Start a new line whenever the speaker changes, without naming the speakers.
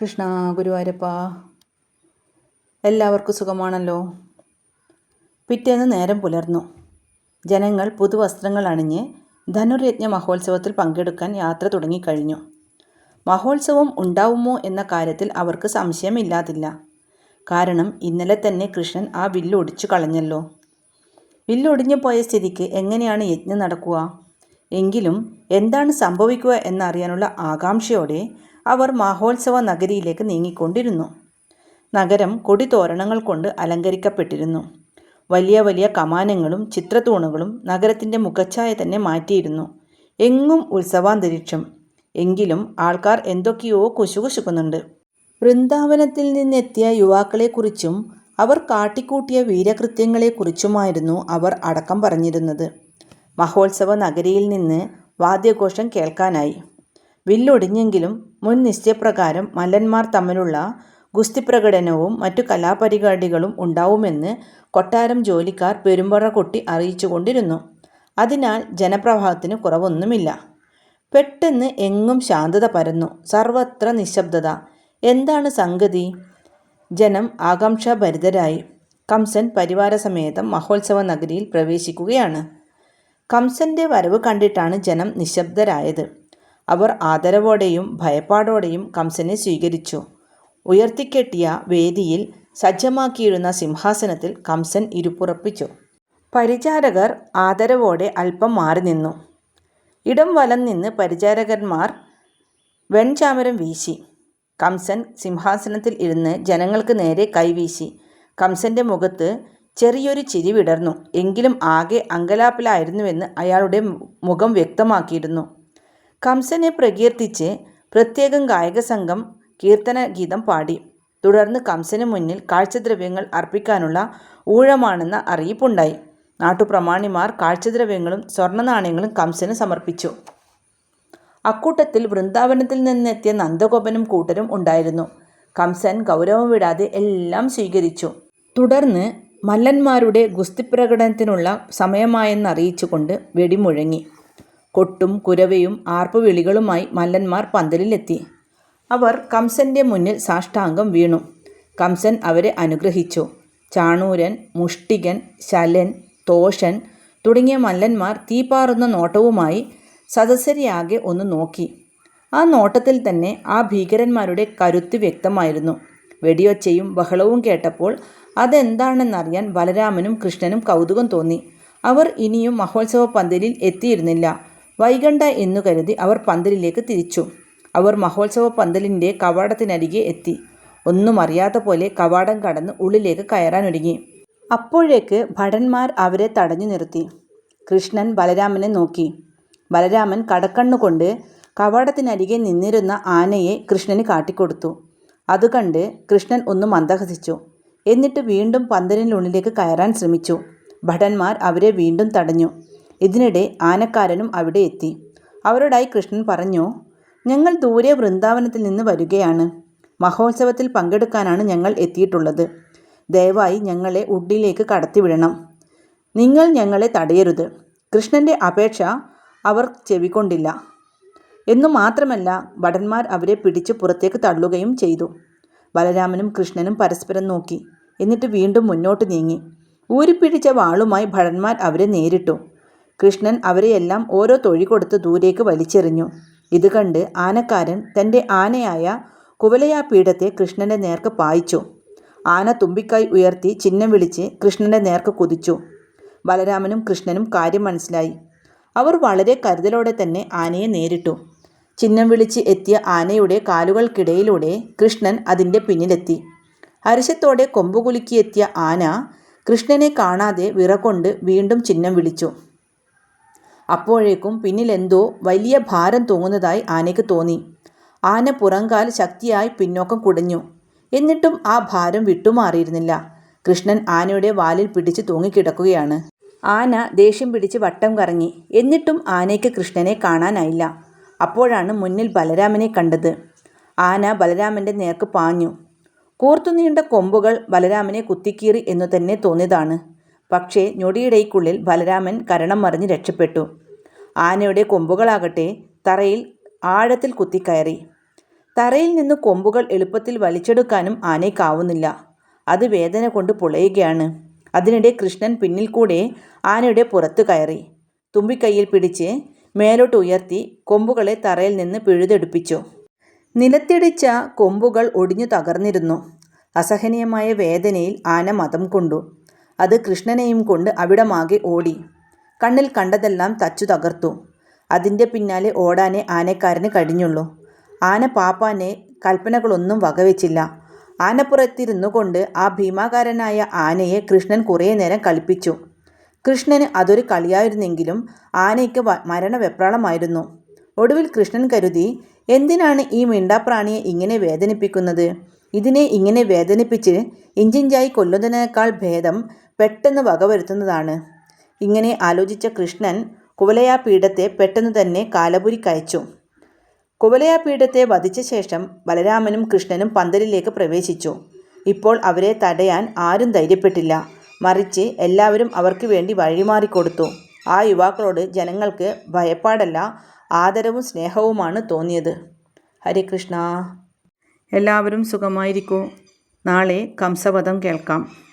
കൃഷ്ണ ഗുരുവായൂരപ്പ എല്ലാവർക്കും സുഖമാണല്ലോ? പിറ്റേന്ന് നേരം പുലർന്നു. ജനങ്ങൾ പുതുവസ്ത്രങ്ങൾ അണിഞ്ഞ് ധനുർയജ്ഞ മഹോത്സവത്തിൽ പങ്കെടുക്കാൻ യാത്ര തുടങ്ങിക്കഴിഞ്ഞു. മഹോത്സവം ഉണ്ടാവുമോ എന്ന കാര്യത്തിൽ അവർക്ക് സംശയമില്ലാതില്ല. കാരണം ഇന്നലെ തന്നെ കൃഷ്ണൻ ആ വില്ലൊടിച്ചു കളഞ്ഞല്ലോ. വില്ലൊടിഞ്ഞു പോയ സ്ഥിതിക്ക് എങ്ങനെയാണ് യജ്ഞം നടക്കുക? എങ്കിലും എന്താണ് സംഭവിക്കുക എന്നറിയാനുള്ള ആകാംക്ഷയോടെ അവർ മഹോത്സവ നഗരിയിലേക്ക് നീങ്ങിക്കൊണ്ടിരുന്നു. നഗരം കൊടിതോരണങ്ങൾ കൊണ്ട് അലങ്കരിക്കപ്പെട്ടിരുന്നു. വലിയ വലിയ കമാനങ്ങളും ചിത്രത്തൂണുകളും നഗരത്തിന്റെ മുഖച്ഛായ തന്നെ മാറ്റിയിരുന്നു. എങ്ങും ഉത്സവാന്തരീക്ഷം. എങ്കിലും ആൾക്കാർ എന്തൊക്കെയോ കുശുകുശുക്കുന്നുണ്ട്. വൃന്ദാവനത്തിൽ നിന്നെത്തിയ യുവാക്കളെക്കുറിച്ചും അവർ കാട്ടിക്കൂട്ടിയ വീരകൃത്യങ്ങളെക്കുറിച്ചുമായിരുന്നു അവർ അടക്കം പറഞ്ഞിരുന്നത്. മഹോത്സവ നഗരിയിൽ നിന്ന് വാദ്യഘോഷം കേൾക്കാനായി. വില്ലൊടിഞ്ഞെങ്കിലും മുൻ നിശ്ചയപ്രകാരം മല്ലന്മാർ തമ്മിലുള്ള ഗുസ്തിപ്രകടനവും മറ്റു കലാപരിപാടികളും ഉണ്ടാവുമെന്ന് കൊട്ടാരം ജോലിക്കാർ പെരുമ്പറ കൊട്ടി അറിയിച്ചുകൊണ്ടിരുന്നു. അതിനാൽ ജനപ്രവാഹത്തിന് കുറവൊന്നുമില്ല. പെട്ടെന്ന് എങ്ങും ശാന്തത പരന്നു. സർവത്ര നിശബ്ദത. എന്താണ് സംഗതി? ജനം ആകാംക്ഷാഭരിതരായി. കംസൻ പരിവാരസമേതം മഹോത്സവ നഗരിയിൽ പ്രവേശിക്കുകയാണ്. കംസന്റെ വരവ് കണ്ടിട്ടാണ് ജനം നിശബ്ദരായത്. അവർ ആദരവോടെയും ഭയപ്പാടോടെയും കംസനെ സ്വീകരിച്ചു. ഉയർത്തിക്കെട്ടിയ വേദിയിൽ സജ്ജമാക്കിയിരുന്ന സിംഹാസനത്തിൽ കംസൻ ഇരുപ്പുറപ്പിച്ചു പരിചാരകർ ആദരവോടെ അല്പം മാറി നിന്നു. ഇടം വലം നിന്ന് പരിചാരകന്മാർ വെൺചാമരം വീശി. കംസൻ സിംഹാസനത്തിൽ ഇരുന്ന് ജനങ്ങൾക്ക് നേരെ കൈവീശി. കംസന്റെ മുഖത്ത് ചെറിയൊരു ചിരി വിടർന്നു. എങ്കിലും ആകെ അങ്കലാപ്പിലായിരുന്നുവെന്ന് അയാളുടെ മുഖം വ്യക്തമാക്കിയിരുന്നു. കംസനെ പ്രകീർത്തിച്ച് പ്രത്യേകം ഗായക സംഘം കീർത്തന ഗീതം പാടി. തുടർന്ന് കംസന് മുന്നിൽ കാഴ്ചദ്രവ്യങ്ങൾ അർപ്പിക്കാനുള്ള ഊഴമാണെന്ന അറിയിപ്പുണ്ടായി. നാട്ടുപ്രമാണിമാർ കാഴ്ചദ്രവ്യങ്ങളും സ്വർണ നാണയങ്ങളും കംസന് സമർപ്പിച്ചു. അക്കൂട്ടത്തിൽ വൃന്ദാവനത്തിൽ നിന്നെത്തിയ നന്ദഗോപനും കൂട്ടരും ഉണ്ടായിരുന്നു. കംസൻ ഗൗരവം വിടാതെ എല്ലാം സ്വീകരിച്ചു. തുടർന്ന് മല്ലന്മാരുടെ ഗുസ്തി ഗുസ്തിപ്രകടനത്തിനുള്ള സമയമായെന്നറിയിച്ചുകൊണ്ട് വെടിമുഴങ്ങി. കൊട്ടും കുരവയും ആർപ്പുവിളികളുമായി മല്ലന്മാർ പന്തലിലെത്തി. അവർ കംസന്റെ മുന്നിൽ സാഷ്ടാംഗം വീണു. കംസൻ അവരെ അനുഗ്രഹിച്ചു. ചാണൂരൻ മുഷ്ടികൻ ശലൻ തോഷൻ തുടങ്ങിയ മല്ലന്മാർ തീപാറുന്ന നോട്ടവുമായി സദസ്സരിയാകെ ഒന്ന് നോക്കി. ആ നോട്ടത്തിൽ തന്നെ ആ ഭീകരന്മാരുടെ കരുത്ത് വ്യക്തമായിരുന്നു. വെടിയൊച്ചയും ബഹളവും കേട്ടപ്പോൾ അതെന്താണെന്നറിയാൻ ബലരാമനും കൃഷ്ണനും കൗതുകം തോന്നി. അവർ ഇനിയും മഹോത്സവ പന്തലിൽ എത്തിയിരുന്നില്ല. വൈകണ്ട എന്നു കരുതി അവർ പന്തലിലേക്ക് തിരിച്ചു. അവർ മഹോത്സവ പന്തലിന്റെ കവാടത്തിനരികെ എത്തി. ഒന്നും അറിയാത്ത പോലെ കവാടം കടന്ന് ഉള്ളിലേക്ക് കയറാനൊരുങ്ങി. അപ്പോഴേക്ക് ഭടന്മാർ അവരെ തടഞ്ഞു നിർത്തി. കൃഷ്ണൻ ബലരാമനെ നോക്കി. ബലരാമൻ കടക്കണ്ണുകൊണ്ട് കവാടത്തിനരികെ നിന്നിരുന്ന ആനയെ കൃഷ്ണന് കാട്ടിക്കൊടുത്തു. അത് കണ്ട് കൃഷ്ണൻ ഒന്ന് മന്ദഹസിച്ചു. എന്നിട്ട് വീണ്ടും പന്തലിനുള്ളിലേക്ക് കയറാൻ ശ്രമിച്ചു. ഭടന്മാർ അവരെ വീണ്ടും തടഞ്ഞു. ഇതിനിടെ ആനക്കാരനും അവിടെ എത്തി. അവരോടായി കൃഷ്ണൻ പറഞ്ഞു ഞങ്ങൾ ദൂരെ വൃന്ദാവനത്തിൽ നിന്ന് വരികയാണ്. മഹോത്സവത്തിൽ പങ്കെടുക്കാനാണ് ഞങ്ങൾ എത്തിയിട്ടുള്ളത്. ദയവായി ഞങ്ങളെ ഉഡിലേക്ക് കടത്തിവിടണം. നിങ്ങൾ ഞങ്ങളെ തടയരുത്. കൃഷ്ണന്റെ അപേക്ഷ അവർ ചെവിക്കൊണ്ടില്ല. എന്നു മാത്രമല്ല ഭടന്മാർ അവരെ പിടിച്ച് പുറത്തേക്ക് തള്ളുകയും ചെയ്തു. ബലരാമനും കൃഷ്ണനും പരസ്പരം നോക്കി. എന്നിട്ട് വീണ്ടും മുന്നോട്ട് നീങ്ങി. ഊരിപ്പിടിച്ച വാളുമായി ഭടന്മാർ അവരെ നേരിട്ടു. കൃഷ്ണൻ അവരെയെല്ലാം ഓരോ തൊഴി കൊടുത്ത് ദൂരേക്ക് വലിച്ചെറിഞ്ഞു. ഇത് കണ്ട് ആനക്കാരൻ തന്റെ ആനയായ കുവലയാപീഠത്തെ കൃഷ്ണന്റെ നേർക്ക് പായിച്ചു. ആന തുമ്പിക്കായി ഉയർത്തി ചിഹ്നം വിളിച്ച് കൃഷ്ണന്റെ നേർക്ക് കുതിച്ചു. ബലരാമനും കൃഷ്ണനും കാര്യം മനസ്സിലായി. അവർ വളരെ കരുതലോടെ തന്നെ ആനയെ നേരിട്ടു. ചിഹ്നം വിളിച്ച് എത്തിയ ആനയുടെ കാലുകൾക്കിടയിലൂടെ കൃഷ്ണൻ അതിന്റെ പിന്നിലെത്തി. ഹർഷത്തോടെ കൊമ്പുകുലുക്കിയെത്തിയ ആന കൃഷ്ണനെ കാണാതെ വിറകൊണ്ട് വീണ്ടും ചിഹ്നം വിളിച്ചു. അപ്പോഴേക്കും പിന്നിലെന്തോ വലിയ ഭാരം തൂങ്ങുന്നതായി ആനയ്ക്ക് തോന്നി. ആന പുറങ്കാൽ ശക്തിയായി പിന്നോക്കം കുടഞ്ഞു. എന്നിട്ടും ആ ഭാരം വിട്ടുമാറിയിരുന്നില്ല. കൃഷ്ണൻ ആനയുടെ വാലിൽ പിടിച്ച് തൂങ്ങിക്കിടക്കുകയാണ്. ആന ദേഷ്യം പിടിച്ച് വട്ടം കറങ്ങി. എന്നിട്ടും ആനയ്ക്ക് കൃഷ്ണനെ കാണാനായില്ല. അപ്പോഴാണ് മുന്നിൽ ബലരാമനെ കണ്ടത്. ആന ബലരാമന്റെ നേർക്ക് പാഞ്ഞു. കൂർത്തുനീണ്ട കൊമ്പുകൾ ബലരാമനെ കുത്തിക്കീറി എന്നു തന്നെ തോന്നിയതാണ്. പക്ഷേ ഞൊടിയിടയ്ക്കുള്ളിൽ ബലരാമൻ കരണം മറിഞ്ഞ് രക്ഷപ്പെട്ടു. ആനയുടെ കൊമ്പുകളാകട്ടെ തറയിൽ ആഴത്തിൽ കുത്തിക്കയറി. തറയിൽ നിന്ന് കൊമ്പുകൾ എളുപ്പത്തിൽ വലിച്ചെടുക്കാനും ആനയ്ക്കാവുന്നില്ല അത് വേദന കൊണ്ട് പുളയുകയാണ്. അതിനിടെ കൃഷ്ണൻ പിന്നിൽ കൂടെ ആനയുടെ പുറത്ത് കയറി. തുമ്പിക്കൈയിൽ പിടിച്ച് മേലോട്ട് ഉയർത്തി കൊമ്പുകളെ തറയിൽ നിന്ന് പിഴുതെടുപ്പിച്ചു. നിലത്തിടിച്ച കൊമ്പുകൾ ഒടിഞ്ഞു തകർന്നിരുന്നു. അസഹനീയമായ വേദനയിൽ ആന മതം കൊണ്ടു. അത് കൃഷ്ണനെയും കൊണ്ട് അവിടമാകെ ഓടി. കണ്ണിൽ കണ്ടതെല്ലാം തച്ചു തകർത്തു. അതിന്റെ പിന്നാലെ ഓടാനേ ആനക്കാരന് കഴിഞ്ഞുള്ളൂ. ആന പാപ്പാനെ കൽപ്പനകളൊന്നും വകവെച്ചില്ല. ആനപ്പുറത്തിരുന്നു കൊണ്ട് ആ ഭീമാകാരനായ ആനയെ കൃഷ്ണൻ കുറേ നേരം കളിപ്പിച്ചു കൃഷ്ണന് അതൊരു കളിയായിരുന്നെങ്കിലും ആനയ്ക്ക് മരണവെപ്രാളമായിരുന്നു. ഒടുവിൽ കൃഷ്ണൻ കരുതി എന്തിനാണ് ഈ മിണ്ടാപ്രാണിയെ ഇങ്ങനെ വേദനിപ്പിക്കുന്നത്? ഇതിനെ ഇങ്ങനെ വേദനിപ്പിച്ച് ഇഞ്ചിഞ്ചായി കൊല്ലുന്നതിനേക്കാൾ ഭേദം പെട്ടെന്ന് വകവരുത്തുന്നതാണ്. ഇങ്ങനെ ആലോചിച്ച കൃഷ്ണൻ കുവലയാപീഠത്തെ പെട്ടെന്ന് തന്നെ കാലപുരിക്കയച്ചു കുവലയാപീഠത്തെ വധിച്ച ശേഷം ബലരാമനും കൃഷ്ണനും പന്തലിലേക്ക് പ്രവേശിച്ചു. ഇപ്പോൾ അവരെ തടയാൻ ആരും ധൈര്യപ്പെട്ടില്ല. മറിച്ച് എല്ലാവരും അവർക്ക് വേണ്ടി വഴിമാറിക്കൊടുത്തു. ആ യുവാക്കളോട് ജനങ്ങൾക്ക് ഭയപ്പാടല്ല ആദരവും സ്നേഹവുമാണ് തോന്നിയത്. ഹരേ കൃഷ്ണ. എല്ലാവരും സുഖമായിരിക്കൂ. നാളെ കംസവധം കേൾക്കാം.